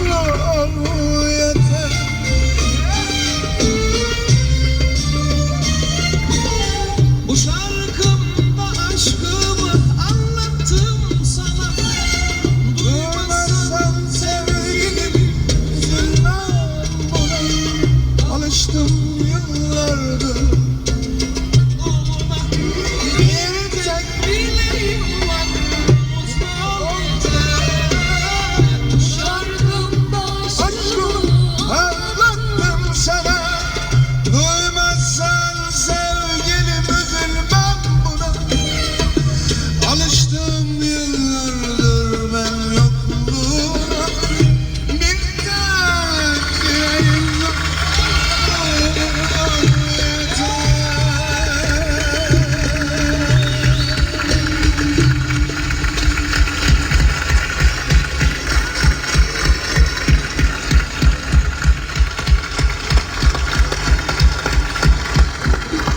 Allah Allah.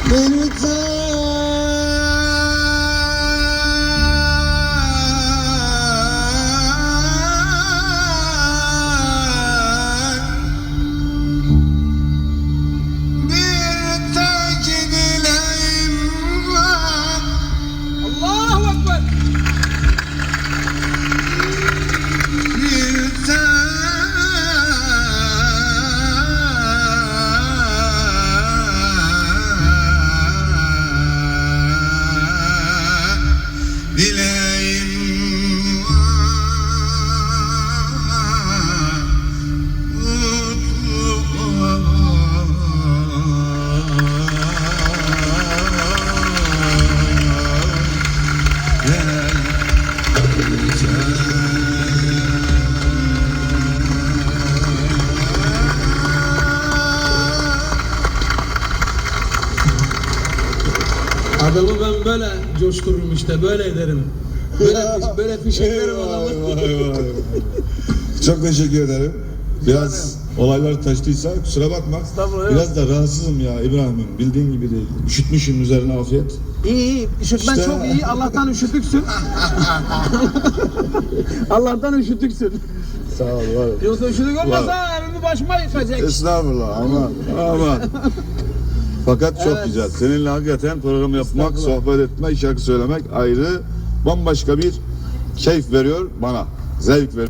Bir tek Adamı ben böyle coştururum işte böyle ederim. Böyle fiş, böyle fişeklerim adamı. Vay vay vay. Çok teşekkür ederim. Biraz olaylar taştıysa kusura bakma. Estağfurullah, Biraz da rahatsızım ya İbrahim'im. Bildiğin gibi değil. Üşütmüşüm üzerine afiyet. İyi iyi. Üşütmen İşte- çok iyi. Allah'tan üşütüksün. Allah'tan üşütüksün. Sağ ol var. Yoksa üşütük olmasa evimi başıma yıkacak. Estağfurullah aman aman. Fakat çok Evet. güzel. Seninle hakikaten program yapmak, sohbet etmek, şarkı söylemek ayrı bambaşka bir keyif veriyor bana. Zevk veriyor.